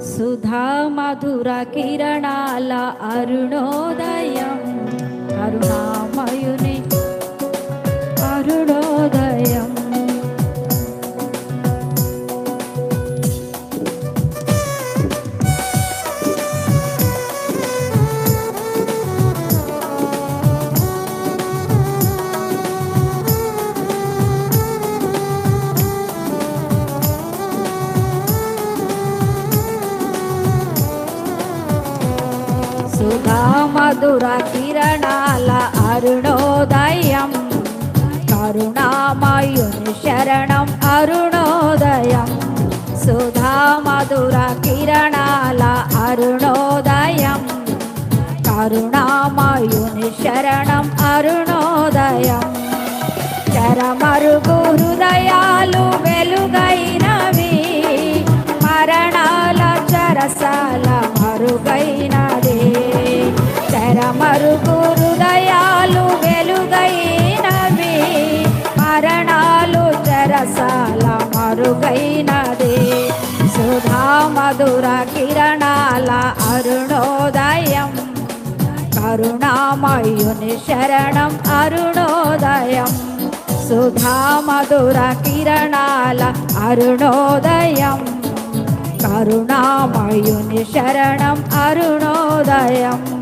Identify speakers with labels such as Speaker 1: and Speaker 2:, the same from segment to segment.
Speaker 1: సుధా మధుర కిరణాల అరుణోదయం. అరుణామయుని అరుణో కరుణామయుని శరణం అరుణోదయం. సుధా మధుర కిరణాల అరుణోదయం. కరుణామయుని శరణం అరుణోదయం. చరమరుగు హృదయాలు వెలుగైనవి. మరణాల చరసాల మరుగైనది. చరమరుగు హృదయాలు మరుగైనది సుధా మధుర కిరణాల అరుణోదయం. కరుణామయుని శరణం అరుణోదయం. సుధా మధుర కిరణాల అరుణోదయం. కరుణామయుని శరణం అరుణోదయం.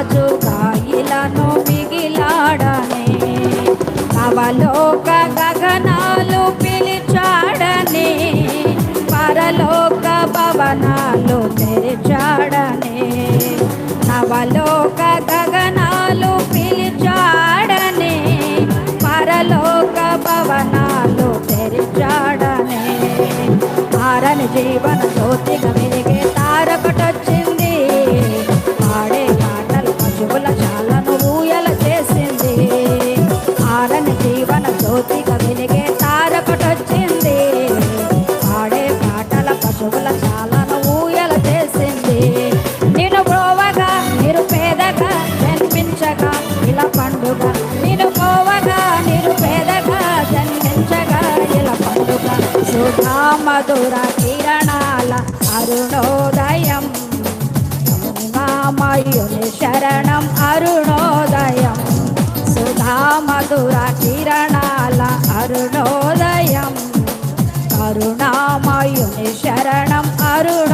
Speaker 1: కవిరాజుగా ఇలను మిగిలాడనే నవలోక గగనాలు పిలిచాడని పరలోక భవనాలు తెరిచాడని నవలోక గగనాలు పిలిచాడని పరలోక భవనాలు పాటల పశువుల ఊయల చేసింది. నేను బ్రోవగా నిరుపేదగా జన్మించగా ఇలా పండుగ. నేను పోవగా నిరుపేదగా జన్మించగా ఇలా పండుగ. సుధా మధుర కిరణాల అరుణోదయం. కరుణామయుని శరణం అరుణోదయం. సుధా మధుర కిరణాల అరుణో కరుణామయుని శరణం అరుణోదయం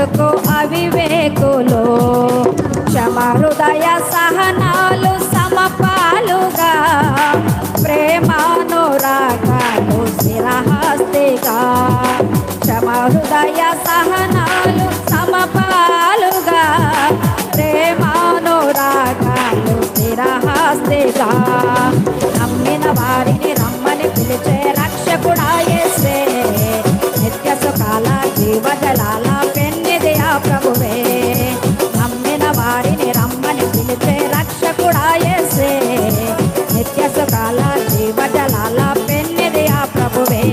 Speaker 1: చేసుకో అవివేకులు. క్షమ హృదయ సహనాలు సమపాలుగా ప్రేమానురాగాలు శిరహస్తిగా క్షమ హృదయ సహనాలు సమపాలుగా ప్రేమానురాగాలు శిరహస్తిగా నమ్మిన వారిని రా రమ్మని పిలిచే రక్షకుడా యేసే నిత్య సుఖాల జీవజలాల పెన్నిది ఆ ప్రభువే.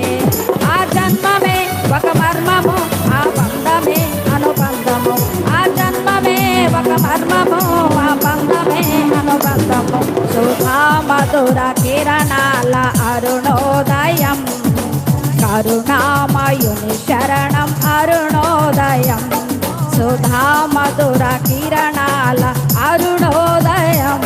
Speaker 1: ఆ జన్మమే ఒక మర్మము ఆ బంధమే అనుబంధము. ఆ జన్మమే ఒక మర్మము ఆ బంధమే అనుబంధము. సుధా మధుర కిరణాల అరుణోదయం కరుణామయుని శరణం అరుణోదయం. సుధా మధుర కిరణాల అరుణోదయం